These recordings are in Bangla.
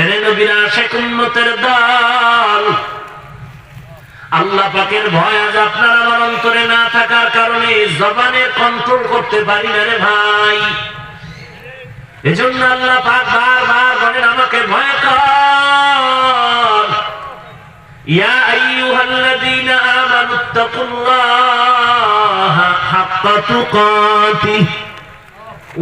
এরে নবীর আশেক উম্মতের দল। আল্লাহ পাকের ভয় আজ আপনার আমার অন্তরে না থাকার কারণে জবানে কন্ট্রোল করতে পারি না রে ভাই। এজন্য আল্লাহ পাক বারবার বলেন, আমাকে ভয় কর। ইয়া আইয়ুহাল্লাযীনা আমানুত্তাকুল্লাহা হাক্কা তুকাতিহ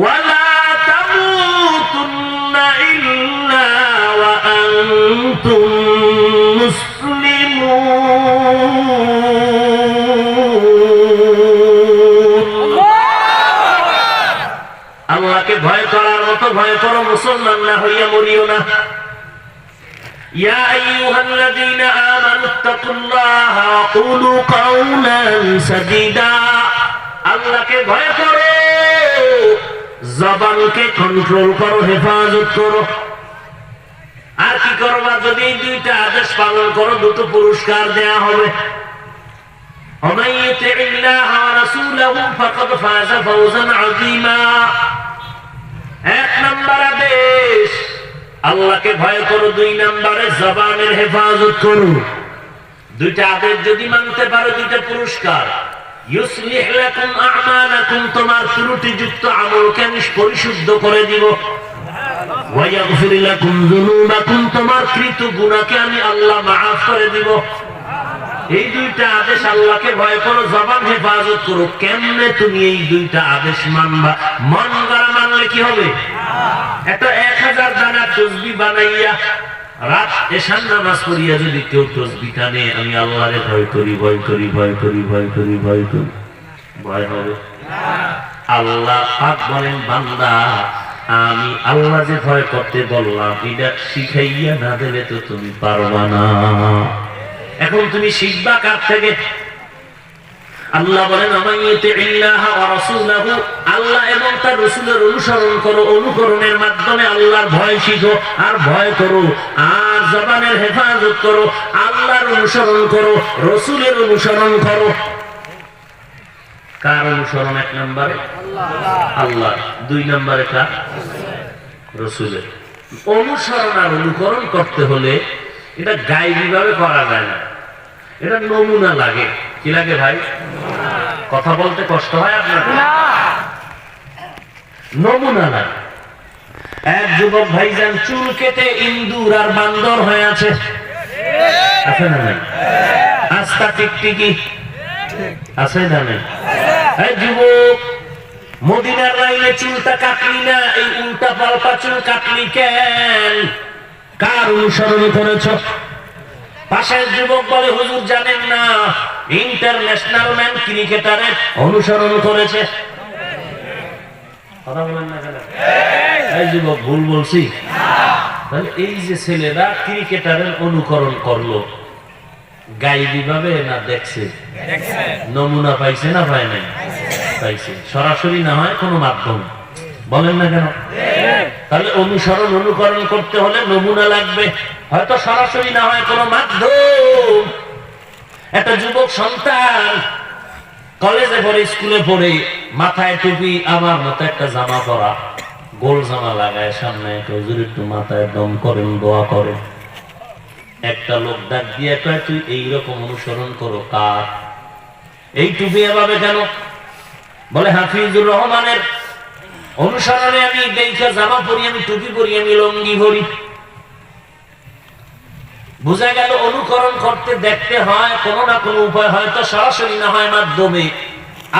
ওয়া লা তামুতুন্না ইল্লা ওয়া আনতুম মুসলিমুন আল্লাহকে ভয় করার মতো ভয় করো মুসলমান না হইয়া মরিও না يا أيها الذين آمنوا اتقوا الله وقولوا قولا سديدا আল্লাহকে ভয় করো জবানকে কন্ট্রোল করো হেফাজত করো আর কি করবা? যদি দুইটা আদেশ পালন করো, দুটো পুরস্কার দেয়া হবে। আল্লাহকে ভয় করো, দুই নাম্বারে হেফাজত দুইটা আদেশ যদি মানতে পারো, দুইটা পুরস্কার। তোমার ত্রুটিযুক্ত আমলকে আমি পরিশুদ্ধ করে দিব। যুনুবাকুম, তোমার এই দুইটা আদেশ আল্লাহকে ভয় করো, জবান তুমি এই দুইটা আদেশ মানবা? মন একটা এক হাজার দানা তসবি বানাইয়া রাত নামাজ পড়িয়া যদি কেউ তসবি টানে, আমি আল্লাহরে ভয় করি ভয় করি ভয় করি ভয় করি ভয় করি। ভয় হবে। আল্লাহ পাক বলেন, বান্দা আমি আল্লাহ যে ভয় করতে বললাম, এটা শিখাইয়া না দিলে তো তুমি পারবা না। এখন তুমি শিখবা কার থেকে? আল্লাহ বলেন আল্লাহ এবং তার রাসূলের অনুসরণ করো, অনুকরণের মাধ্যমে আল্লাহর ভয় শিখো, আর ভয় করো, আর জবানের হেফাজত করো, আল্লাহর অনুসরণ করো, রাসূলের অনুসরণ করো। কার অনুসরণ এক নম্বরে? আল্লাহ দুই নম্বরে কার? রসুলের। অনুসরণ আর অনুকরণ করতে হলে এটা গাইবি ভাবে করা যায় না। এটা নমুনা লাগে। কি লাগে ভাই? কথা বলতে কষ্ট হয় আপনার নমুনা লাগে। এক যুবক ভাইজান চুল কেটে ইন্দুর আর বান্দর হয়ে আছে। আছে না নাই? আস্তা টিকটিকি? আছে না নাই? যুবক মদিনার লাইনে চুলটা কাটলি না এই উল্টা পাল্টা চুল কাটলি কেন? কার অনুসরণ করেছ? পাশের যুবক বলে হুজুর জানেন না ইন্টারন্যাশনাল ম্যান ক্রিকেটারের অনুসরণ করেছে। কথা বলেন না কেন? এই যুবক ভুল বলছি? তাহলে এই যে ছেলেরা ক্রিকেটারের অনুকরণ করল গাইবি ভাবে না দেখছে। নমুনা পাইছে না পায় নাই? পাইছে। সরাসরি না হয় কোনো মাধ্যম। বলেন না কেন? তাহলে অনুসরণ, অনুকরণ করতে হলে নমুনা লাগবে। হয়তো সরাসরি না হয় কোনো মাধ্যম। একটা যুবক সন্তান কলেজে পড়ে, স্কুলে পড়ে, মাথায় টুপি, আমার মতো একটা জামা পরা, গোল জামা লাগায় সামনে একটু মাথায় দম করেন, দোয়া করেন। একটা লোক ডাক দিয়ে তুই এইরকম অনুসরণ করো, কার? এই টুপি এভাবে কেন? বলে, হাফিজুর রহমানের অনুসরণে আমি দেখে জামা পরি, আমি টুপি পরি, আমি লঙ্গি পরি বোঝা গেল, অনুকরণ করতে দেখতে হয়, কোনো না কোনো উপায় হয়তো সরাসরি না হয় মাধ্যমে।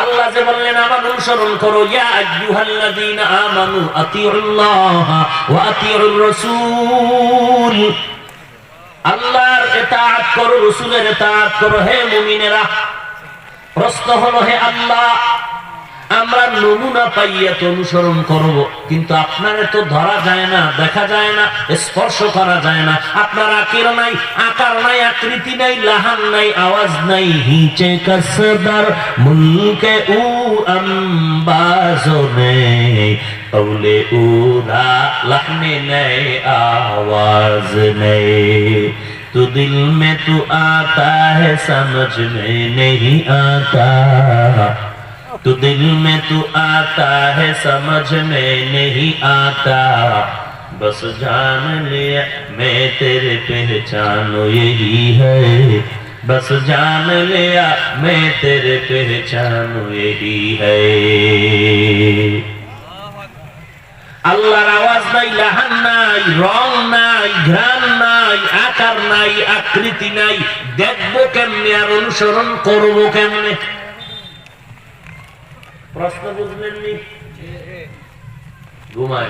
আল্লাহ যে বললেন, আমার অনুসরণ করো, ইয়া আইয়ুহাল্লাযীনা আমানু আতিউল্লাহ ওয়া আতিউর রাসূল। করো, রাসূলের এতাআত করো, হে মুমিনেরা, প্রশ্ন হলো, হে আল্লাহ আমরা নমুনা পাইয়া তো অনুসরণ করব কিন্তু আপনার তো ধরা যায় না দেখা যায় না স্পর্শ করা যায় না আপনার আকির নাই আকার নাই আকৃতি নাই লাহান নাই আওয়াজ নাই হিচে কসদার মুলকে উ আম্বাজনে কৌলে উরা লহনে নেই आवाज नहीं तो दिल में तू आता है समझ में नहीं आता تو دل میں تو آتا ہے سمجھ میں نہیں آتا بس جان لیا میں تیرے پہچانو یہی ہے بس جان لیا میں تیرے پہچانو یہی ہے আল্লাহর আওয়াজ নাই লাহান নাই রং নাই ঘ্রাণ নাই আকার নাই আকৃতি নাই দেখব কেমনে আর অনুসরণ করব কেমনে প্রশ্ন বুঝলেন নি ঘুমা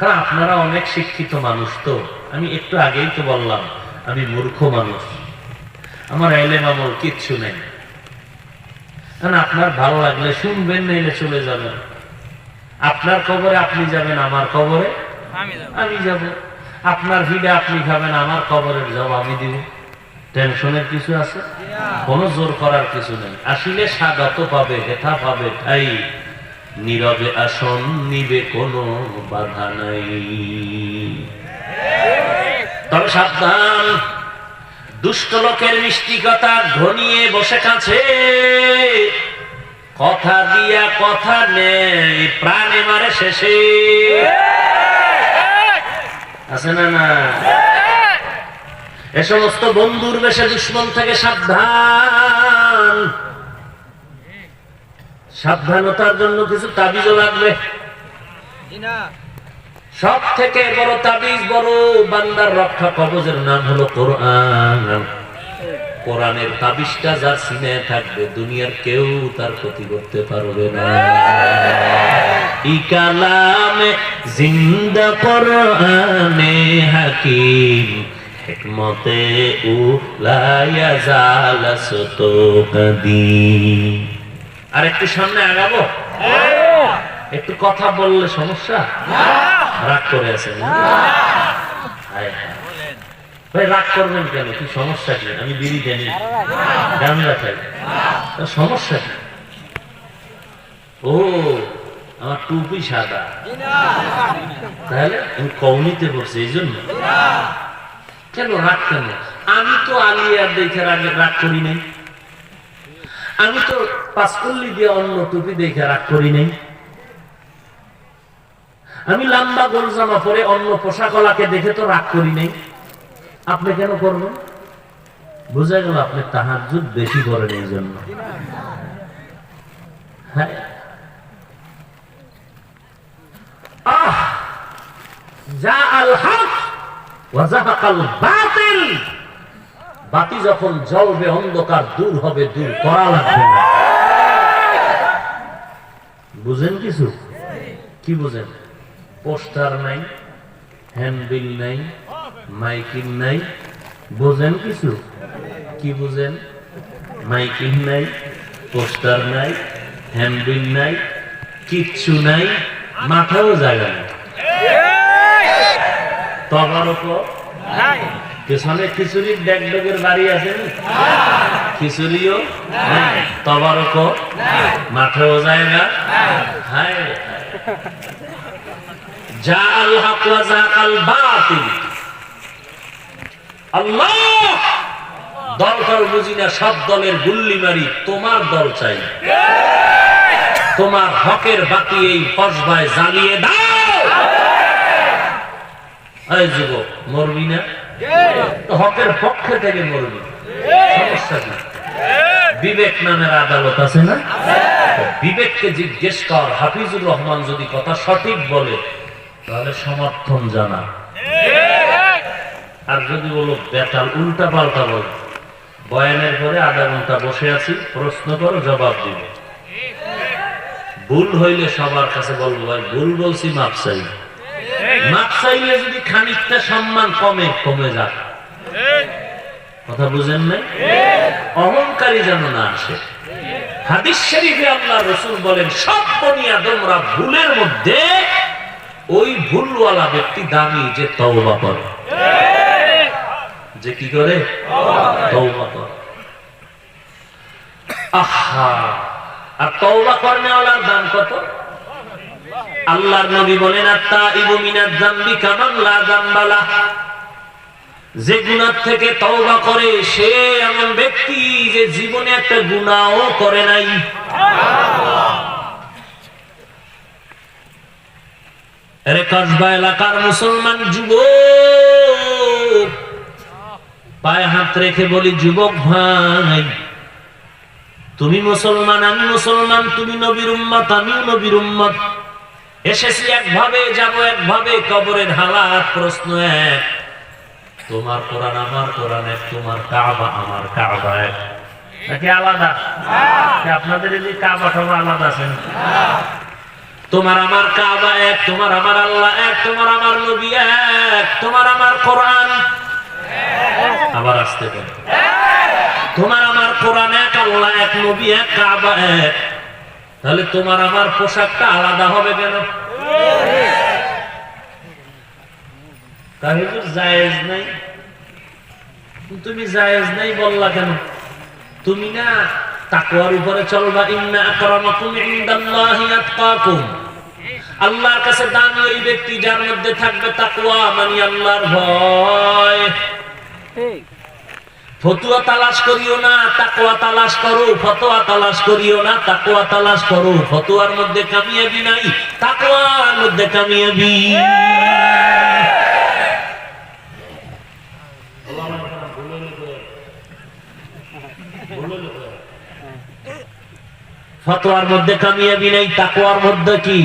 কারণ আপনারা অনেক শিক্ষিত মানুষ তো। আমি একটু আগেই তো বললাম আমি মূর্খ মানুষ। আমার এলেম আমল কিচ্ছু নেই। কারণ আপনার ভালো লাগলে শুনবেন নাইলে চলে যাবেন। আপনার কবরে আপনি যাবেন আমার কবরে আমি যাব। আপনার ভিড়ে আপনি খাবেন আমার কবরের জব আমি দিব। টেনশনের কিছু আছে? কোন জোর করার কিছু নেই। আসিলে স্বাগত পাবে, হেথা পাবে ঠাই। নীরবে আসন নিবে কোনো বাধা নাই। তবে সাবধান, দুষ্ট লোকের মিষ্টি কথা ঘনিয়ে বসে কাছে। কথা দিয়া কথা নেই, প্রাণে মারে শেষে। আছে না না এ সমস্ত বন্ধুর বেশে দুশ্মন থেকে সাবধান। সাবধানতার জন্য কিছু তাবিজও লাগবে। সব থেকে বড় তাবিজ বড় বান্দার রক্ষা কবজের নাম হলো কোরআন। কোরআনের তাবিজটা যার সিনে থাকবে, দুনিয়ার কেউ তার ক্ষতি করতে পারবে না। ই কালামে জিন্দা কোরআনে হাকিম হিকমতে আর একটু সামনে আগাবো? একটু কথা বললে সমস্যা? রাগ করে আছেন। ভাই, রাগ করবেন কেন? কি সমস্যা কি? আমি বিড়ি জানি। গান রাখাই সমস্যা কি? ও, আমার টুপি সাদা। তাহলে আমি কৌনিতে পড়ছি, এই জন্য? কেন রাগ কেন? আমি তো আলিয়ার দেখে রাগে রাগ করি নাই। আমি তো পাঁচকল্লি দিয়ে অন্য টুপি দেখে রাগ করি নাই। আমি লম্বা গোল জামা পরে অন্য পোশাকলাকে দেখে তো রাগ করি নাই। আপনি কেন করবেন? বোঝা গেল আপনি তাহার যুদ্ধ বেশি করেন এই জন্য। হ্যাঁ? যা আল হক ওয়াজাহাকাল বাতি যখন জ্বলবে, অন্ধকার দূর হবে, দূর করা লাগবে বুঝেন কিছু? কি বুঝেন? পোস্টার নাই, হ্যান্ডবিল নাই, মাইকিং নাই। বোঝেন কিছু? কি বুঝেন? মাইকিং নাই, পোস্টার নাই, হ্যান্ডবিল নাই, কিচ্ছু নাই মাথাও জায়গা নেই। তবারকও? পেছনে খিচুড়ির ডেক ডেকের বাড়ি আছে খিচুড়িও? নাই। তবারকও? মাঠেও জায়গা হায় হায়। যা আল্লাহ যা কাল বাতিল। আল্লাহ! দল দল বুঝি না সব দলের গুল্লি মারি তোমার দল চাই। তোমার হকের বাতি এই কসবায় জ্বালিয়ে দাও! মরবি না? হকের পক্ষে থেকে মরবি। সমস্যা কি? বিবেক নামের আদালত আছে না? বিবেককে জিজ্ঞেস কর, হাফিজুর রহমান যদি কথা সঠিক বলে, তাহলে সমর্থন জানা। আর যদি বলো বেতাল উল্টা পাল্টা বল। বয়ানের পরে আধা ঘণ্টা বসে আছি, প্রশ্ন করো, জবাব দিব। ভুল হইলে সবার কাছে বলব, ভাই, ভুল বলছি, মাপ চাই। যদি খানিকটা সম্মান কমে কমে যাক। কথা বুঝেন অহংকারী যেন না আসে। হাদিস শরীফে আল্লাহ রসুল বলেন, সব বনিয়া তোমরা ভুলের মধ্যে ওই ভুলওয়ালা ব্যক্তি দামি যে তওবা করে। যে কি করে? আহা! আর তওবা করনেওয়ালার দাম কত? আল্লাহর নবী বলেন আত্মা ইবু মিনাত জাম্বি কামান লা জাম্বালা যে গুনার থেকে তওবা করে, সে এমন ব্যক্তি যে জীবনে একটা গুনাহও করে নাই। আরে কসবা এলাকার মুসলমান যুব পায়ে হাত রেখে বলি, যুবক ভাই, তুমি মুসলমান, আমি মুসলমান, তুমি নবীর উম্মত, আমিও নবীর উম্মত। এসেছি একভাবে, যাব একভাবে, কবরের হালাত প্রশ্ন এক। তোমার কোরআন আমার কোরআন এক, তোমার কাবা আমার কাবা এক। নাকি আলাদা? আপনাদের এই কাবা টাবা আলাদা আছে। তোমার আমার কাবা এক, তোমার আমার আল্লাহ এক, তোমার আমার নবী এক, তোমার আমার কোরআন। আবার আসতে পারে। তোমার আমার কোরআন এক, আল্লাহ এক, নবী এক, কাবা এক। তাহলে তোমার আমার পোশাকটা আলাদা হবে কেন? তুমি জায়েজ নাই বললা কেন? তুমি না তাকওয়ার উপরে চলবা। আল্লাহর কাছে দামি ওই ব্যক্তি যার মধ্যে থাকবে তাকওয়া মানে আল্লাহর ভয়। ফতুয়া তালাশ করিও না তাকওয়া তালাশ করো ফতোয়া তালাশ করিও না তাকওয়া তালাশ করো। ফতোয়ার মধ্যে কামিয়াবি নাই তাকওয়ার মধ্যে কামিয়াবি। ফতোয়ার মধ্যে কামিয়াবি নাই তাকওয়ার মধ্যে কি?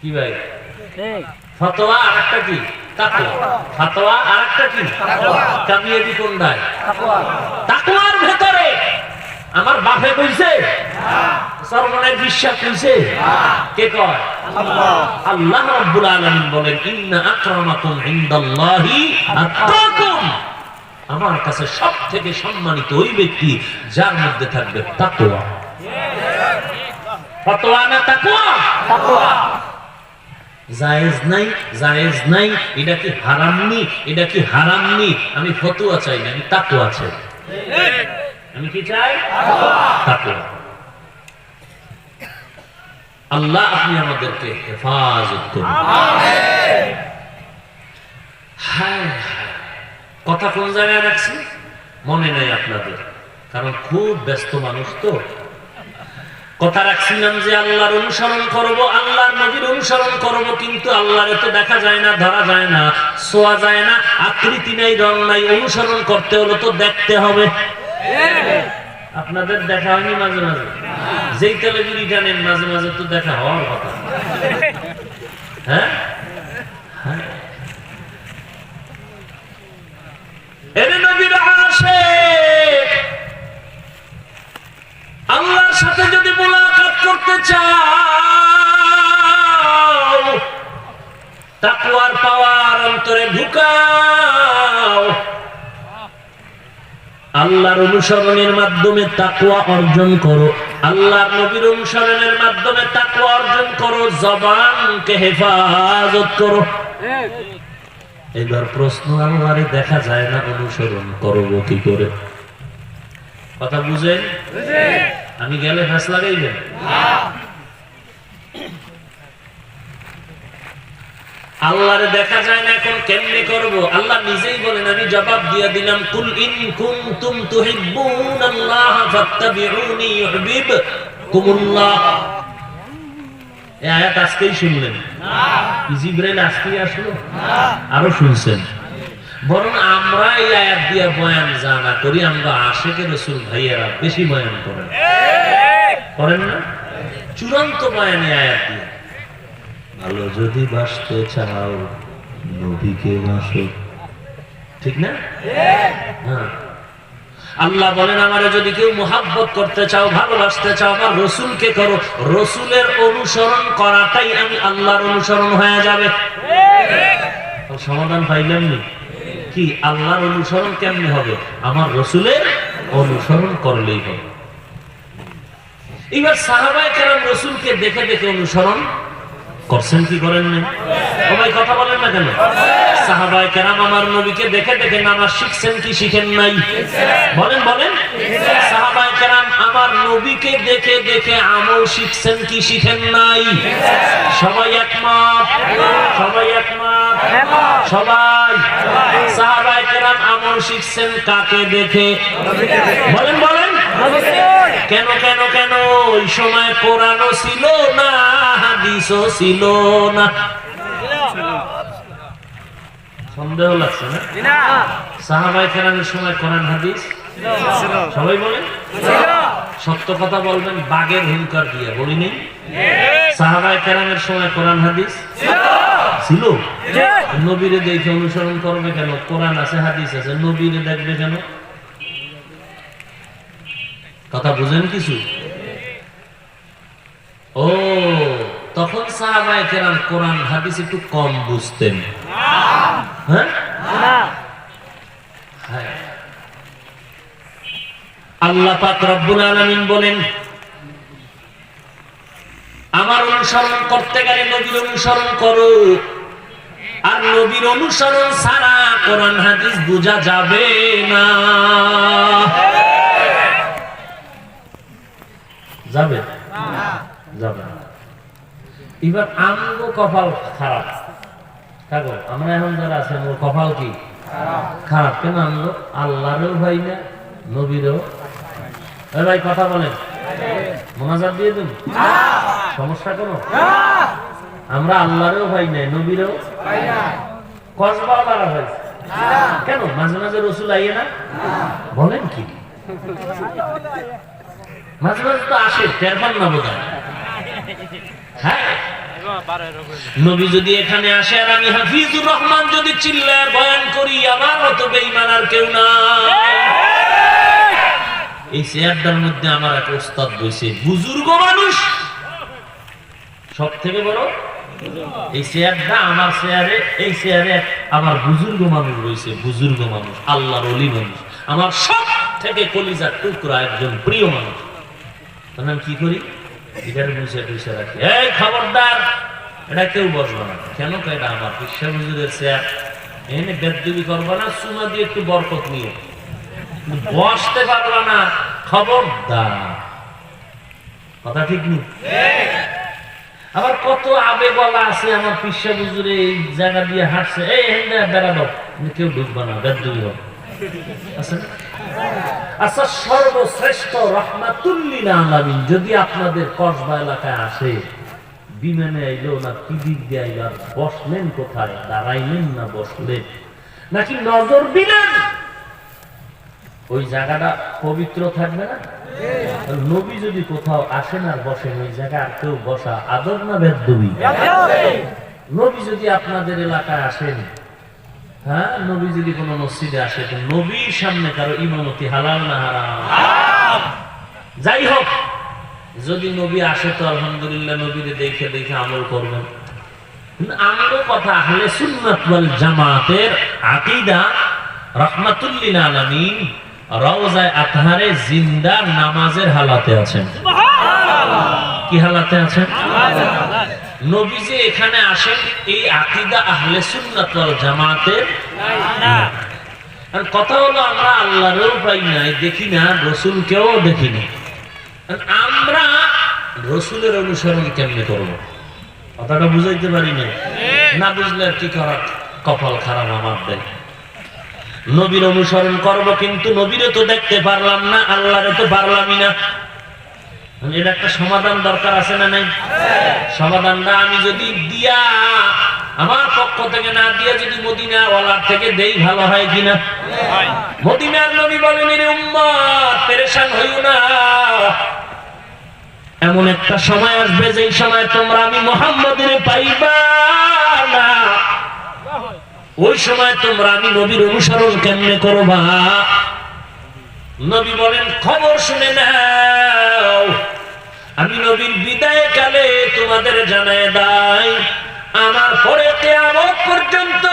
কি ভাই? ফতোয়া আরেকটা কি? কি? কামিয়াবি ভেতরে আমার বাপে কইছে সর্বনের বিশ্বাস কইছে। কে কয়? আল্লাহ। রাব্বুল আলামিন বলেন ইন্না আকরামাকুম ইনদাল্লাহি আতকাকুম আমার কাছে সব থেকে সম্মানিত ওই ব্যক্তি যার মধ্যে থাকবে তাকওয়া। ফতোয়া না তাকওয়া। জায়েজ নাই জায়েজ নাই, এটা কি হারামনি এটা কি হারামনি আমি ফতুয়া চাই না, আমি তাকওয়া চাই। আমি কি চাই? তাকওয়া। আল্লাহ আপনি আমাদেরকে হেফাজত করুন। কথা কোন জায়গায় রাখছি? মনে নাই আপনাদের। কারণ খুব ব্যস্ত মানুষ তো। কথা রাখছিলাম যে আল্লাহর অনুসরণ করব, আল্লাহর নবীর অনুসরণ করব, কিন্তু আল্লাহরে তো দেখা যায় না, ধরা যায় না ছোঁয়া যায় না, আকৃতি নাই, রং নাই, অনুসরণ করতে হলে তো দেখতে হবে। আপনাদের দেখা হয়নি মাঝে মাঝে? যেই তেলেগুলি জানেন, মাঝে মাঝে তো দেখা হওয়ার কথা। হ্যাঁ? হ্যাঁ। এরে নবীর আশিক আল্লাহর সাথে যদি মোলাকাত করতে চাও, তাকওয়ার পাওয়ার অন্তরে ঢুকাও। আল্লাহর অনুসরণের মাধ্যমে তাকওয়া অর্জন করো। আল্লাহর নবীর অনুসরণের মাধ্যমে তাকওয়া অর্জন করো, জবানকে হেফাজত করো। এবার প্রশ্ন, আল্লাহরে দেখা যায় না অনুসরণ করব কি করে? কথা বুঝেন? আমি গেলে ফাঁস লাগাইবেন আল্লাহরে দেখা যায় না এখন কেমনে করব? আল্লাহ নিজেই বলেন আমি জবাব দিয়ে দিলাম কুল ইন কুনতুম তুহিব্বুনাল্লাহ ফাত্তাবিউনি ইউহিব্বুকুমুল্লাহ। এই আয়াত আজকেই শুনলেন। কি জিব্রাইল আজকেই আসলো? আরও শুনছেন। বরং আমরা এই আয়াত দিয়ে বয়ান জানা করি, আমরা আশেকের রসুল ভাইয়েরা বেশি বয়ান করেন। করেন না? চূড়ান্ত বয়ানে আয়াত দিয়ে। ভালো যদি বাসতে চাও, নবীকে বাসো ঠিক না? হ্যাঁ। আল্লাহ বলেন, আমারে যদি কেউ মোহাব্বত করতে চাও, ভালোবাসতে চাও, আমার রসুলকে করো। রসুলের অনুসরণ করাটাই আমি আল্লাহর অনুসরণ হয়ে যাবে। সমাধান পাইলেন নি? কি আল্লাহর অনুসরণ কেমনে হবে? আমার রসুলের অনুসরণ করলেই হবে। এবার সাহাবাই কেরাম রসুলকে দেখে দেখে অনুসরণ করছেন কি করেন না কথা বলেন না কেন? সাহাবাই কেরাম আমার নবীকে দেখে দেখে নামাজ শিখছেন কি শিখেন নাই? বলেন বলেন। সাহাবাই কেরাম আমার নবীকে দেখে দেখে আমল শিখছেন কি শিখেন নাই? সবাই একমত? সবাই একমত? সবাই? শিখছেন কাকে দেখে? বলেন বলেন। কেন কেন কেন? ওই সময় কোরআনও ছিল না ছিল না। সন্দেহ লাগছে না? সাহাবাই সময় কোরআন, হাদিস? সবাই বলেন? সত্য কথা বলবেন বাগের হুঙ্কার দিয়ে, বলিনি? সাহাবাই কেরামের সময় কোরআন, হাদিস? নবীরে দেখে অনুসরণ করবে কেন? কোরআন আছে হাদিস আছে নবীরে দেখবে কেন? কথা বুঝেন কিছু? ও তখন সাহাবায়ে কেরাম কোরআন হাদিস একটু কম বুঝতেন। হ্যাঁ। আল্লাহ পাক রব্বুল আলামিন বলেন আমার অনুসরণ করতে গেলে নবীর অনুসরণ করো। আর নবীর অনুসরণ ছাড়া কোরআন হাদিস বোঝা যাবে না। যাবে? যাবে এবার আমগো কপাল খারাপ। থাকো আমরা এখন যারা আছে আমার কপাল কি? খারাপ। কেন আমগো? আল্লাহরও ভাই না, নবীরও। ভাই, কথা বলেন। মোনাজাত দিয়ে দিন? সমস্যা কোনো আমরা আল্লাহরও ভাই নাই, নবীরও। কসবা হয়েছে। কেন? মাঝে মাঝে রসুল আইয়ে না? বলেন কি? মাঝে মাঝে তো আসে, টের হ্যাঁ? নবী যদি এখানে আসে আর আমি হাফিজুর রহমান যদি চিল্লায় বয়ান করি, আমার মতো বেইমান আর কেউ না। এই চেয়ারটার মধ্যে আমার এক ওস্তাদ বসে, বুজুর্গ মানুষ। সব থেকে বড়? এই চেয়ারটা আমার চেয়ারে এই চেয়ারে আমার বুজুর্গ মানুষ রয়েছে, বুজুর্গ মানুষ, আল্লাহর অলি মানুষ। আমার সব থেকে কলিজার টুকরা একজন প্রিয় মানুষ। তখন আমি কি করি? এই খবরদার, এটা কেউ বসবে না। কেন এটা আমার? না দিয়ে একটু বসতে না। খবরদার। কথা ঠিক নেই? আবার কত আবেগলা আছে, আমার পিসা বুজুরে এই জায়গা দিয়ে হাঁটছে। এই হেন্দে বেড়াবো কেউ ঢুকবে না, বেদবি হবে? আচ্ছা সর্বশ্রেষ্ঠ রহমাতুল্লিল আলামিন যদি আপনাদের কসবা এলাকায় আসে, বিমানে আইলো না দিক দিয়ে আইলো বসলেন কোথায়? দাঁড়াইলেন না বসলেন নাকি নজর দিলেন? ওই জায়গাটা পবিত্র থাকবে না? নবী যদি কোথাও আসেন আর বসেন ওই জায়গায় আর কেউ বসা আদর না বেদবি? নবী যদি আপনাদের এলাকায় আসেন হ্যাঁ নবী যদি কোনো মসজিদে আসে, তো নবীর সামনে কারও ইমামতি হালাল না হারাম? যাই হোক, যদি নবী আসে তো আলহামদুলিল্লাহ নবীরে দেখে দেখে আমল করবেন। আমারও কথা, আহলে সুন্নাত জামাতের আকীদা রাহমাতুল্লিল আলামিন রওজায় আতহারে জিন্দা নামাজের হালাতে আছেন। কি হালাতে আছেন? নবী যে এখানে আসেন এই আকীদা আহলে সুন্নাত ওয়াল জামাতের আর কথা হলো আমরা আল্লাহরেও পাই নাই দেখি না রসুলকেও দেখি না। আর আমরা রসুলের অনুসরণ কেমনে করব? কথাটা বুঝাইতে পারি না না বুঝলে কি করার কপাল খারাপ আমার দেয়। নবীর অনুসরণ করব কিন্তু নবীরে তো দেখতে পারলাম না, আল্লাহরে তো পারলামই না। এটা একটা সমাধান দরকার আছে না নাই? সমাধানটা আমি যদি দিয়া, আমার পক্ষ থেকে না দিয়া যদি থেকে দেই ভালো হয় কিনা? মদিনার নবী বলেন, এর হইও না। এমন একটা সময় আসবে যেই সময় তোমরা আমি মোহাম্মদের পাইবা। ওই সময় তোমরা আমি নবীর অনুসরণ কেমনে করবা? নবী বলেন, খবর শুনে নাও। আমি নবীর বিদায় কালে তোমাদের জানায় দাই, আমার পরে কেয়ামত পর্যন্ত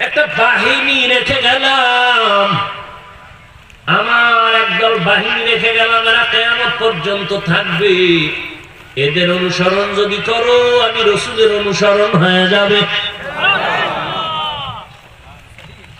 একটা বাহিনী রেখে গেলাম। আমার একদল বাহিনী রেখে গেলাম, এরা কেয়ামত পর্যন্ত থাকবে। এদের অনুসরণ যদি করো, আমি রসুলের অনুসরণ হয়ে যাবে।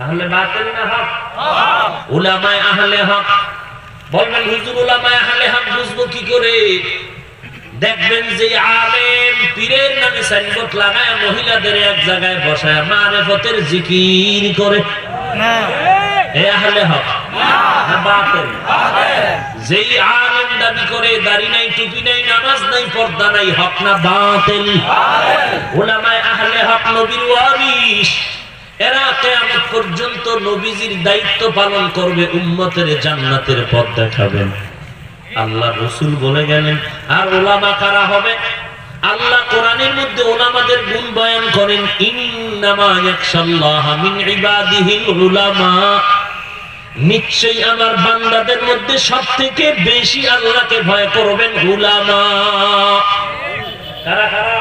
আহলে বাতিল না হক? উলামায় আহলে হক। বলবেন হুজুর উলামায় আহলে হক বুঝব কি করে? দেখবেন যে আলেম পীরের নামে সাইনবোর্ড লাগায় মহিলাদের এক জায়গায় বসায় মারেফতের জিকির করে। এ আহলে হক। না। বাতিল। যেই আলেম দাবি করে দাড়ি নাই টুপি নাই নামাজ নাই পর্দা নাই হক না বাতিল? ওলামায় আহলে হক নবীর ওয়ারিস এরা কিয়ামত পর্যন্ত নবীজির দায়িত্ব পালন করবে, উম্মতের জান্নাতের পথ দেখাবেন আল্লাহ রসুল বলে গেলেন, আর ওলামা কারা হবে? আল্লাহ কোরআনের মধ্যে ওলামাদের গুণ বয়ান করেন নিশ্চয়ই আমার বান্দাদের মধ্যে সব থেকে বেশি আল্লাহকে ভয় করবেন উলামা। কারা কারা?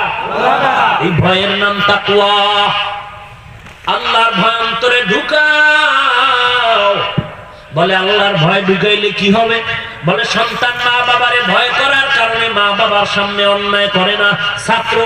এই ভয়ের নাম তাকুয়া আল্লাহর ভয় অন্তরে ঢুকাও। বলে আল্লাহর ভয় ঢুকাইলে কি হবে? বলে সন্তান মা বাবারে ভয় করার কারণে মা বাবার সামনে অন্যায় করে না। ছাত্র